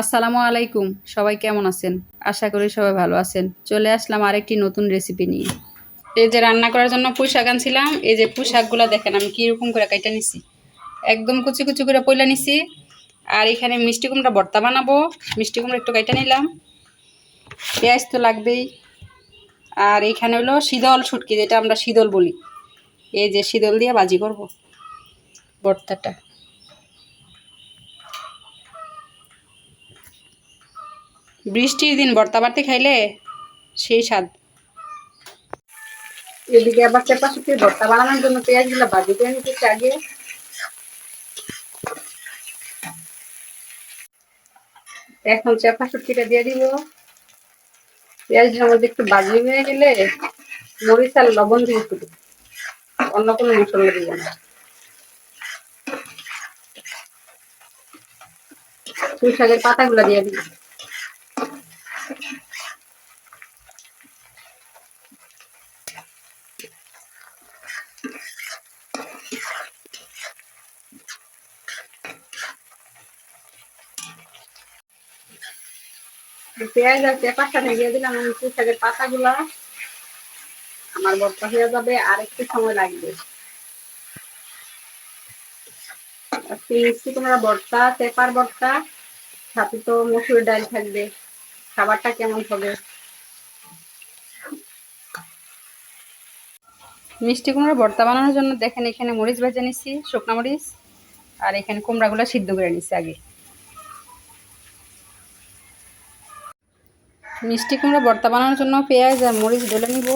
আসসালামু আলাইকুম। সবাই কেমন আছেন? আশা করি সবাই ভালো আছেন। চলে আসলাম আরেকটি নতুন রেসিপি নিয়ে। এই যে রান্না করার জন্য পুঁইশাক আনছিলাম। এই যে পুঁইশাকগুলো দেখেন, আমি কীরকম করে কাইটা নিছি। একদম কুচি কুচি করে পয়লা নিছি। আর এখানে মিষ্টি কুমড়া ভর্তা বানাবো। মিষ্টি কুমড়া একটু কাইটা নিলাম। পেঁয়াজ তো লাগবেই। আর এইখানে হলো শীতল ছুটকি যেটা আমরা শীতল বলি। এই যে শীতল দিয়ে বাজি করব। ভর্তাটা। বৃষ্টির দিন ভর্তা বাড়তে খাইলে সেই স্বাদ। এদিকে আবার চেপা শুকিয়ে ভর্তা বানানোর জন্য পেঁয়াজগুলো ভাজি করে নিতেছি আগে। এখন চেপা শুটকিটা দিয়ে দিব। পেঁয়াজটার মধ্যে একটু বাজি হয়ে গেলে মরিচ আর লবণ দিয়ে একটু অন্য কোনো মশলা দিব না। পুঁই শাকের পাতাগুলো দিয়ে দিব। পেঁয়াজ আর পেঁপাটা দিয়ে দিলাম, আমি পুঁই শাকের পাতাগুলা। আমার ভর্তা হয়ে যাবে, আর একটু সময় লাগবে। মিষ্টি কুমড়া ভর্তা, পেপার সাথে তো মসুর ডাল থাকবে। খাবারটা কেমন হবে? মিষ্টি ভর্তা বানানোর জন্য দেখেন এখানে মরিচ ভেজে নিচ্ছি শুকনো মরিচ, আর এখানে কুমড়াগুলো সিদ্ধ করে নিচ্ছি আগে। মিষ্টি কুমড়া ভর্তা বানানোর জন্য পেঁয়াজ আর মরিচ ডলে নিব।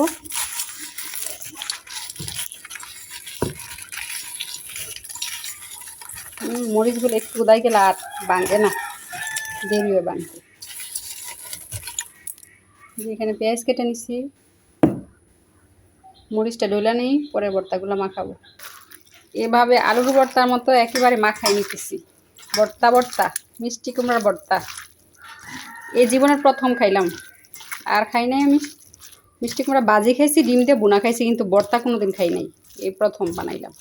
মরিচগুলো একটু উদাই গেলে আর বাঁধবে না, দেরি হয়ে বাঁধতে এখানে পেঁয়াজ কেটে নিচ্ছি মরিচটা ডলে নেই, পরে ভর্তাগুলো মাখাবো। এভাবে আলুর ভর্তার মতো একেবারে মাখাই নিতেছি। ভর্তা ভর্তা, মিষ্টি কুমড়ার ভর্তা। এই জীবনের প্রথম খাইলাম। আর খাই নাই আমি। মিষ্টি কুমড়া বাজি খাইছি, ডিম দিয়ে বোনা খাইছি, কিন্তু বর্তা কোনো দিন খাই নাই। এই প্রথম বানাইলাম।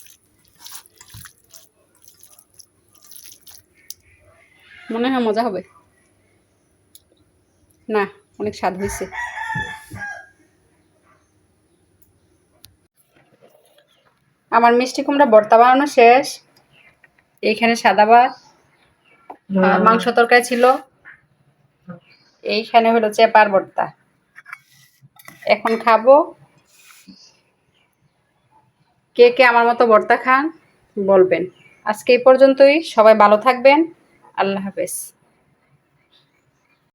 মনে হয় মজা হবে। না, অনেক স্বাদ হয়েছে আমার মিষ্টি কুমড়া ভর্তা বানানো শেষ। এইখানে সাদা ভাত মাংস তরকারি ছিল। এইখানে হলো চেপার ভর্তা। এখন খাব। কে কে আমার মতো ভর্তা খান, বলবেন। আজকে এই পর্যন্তই, সবাই ভালো থাকবেন। আল্লাহ হাফেজ।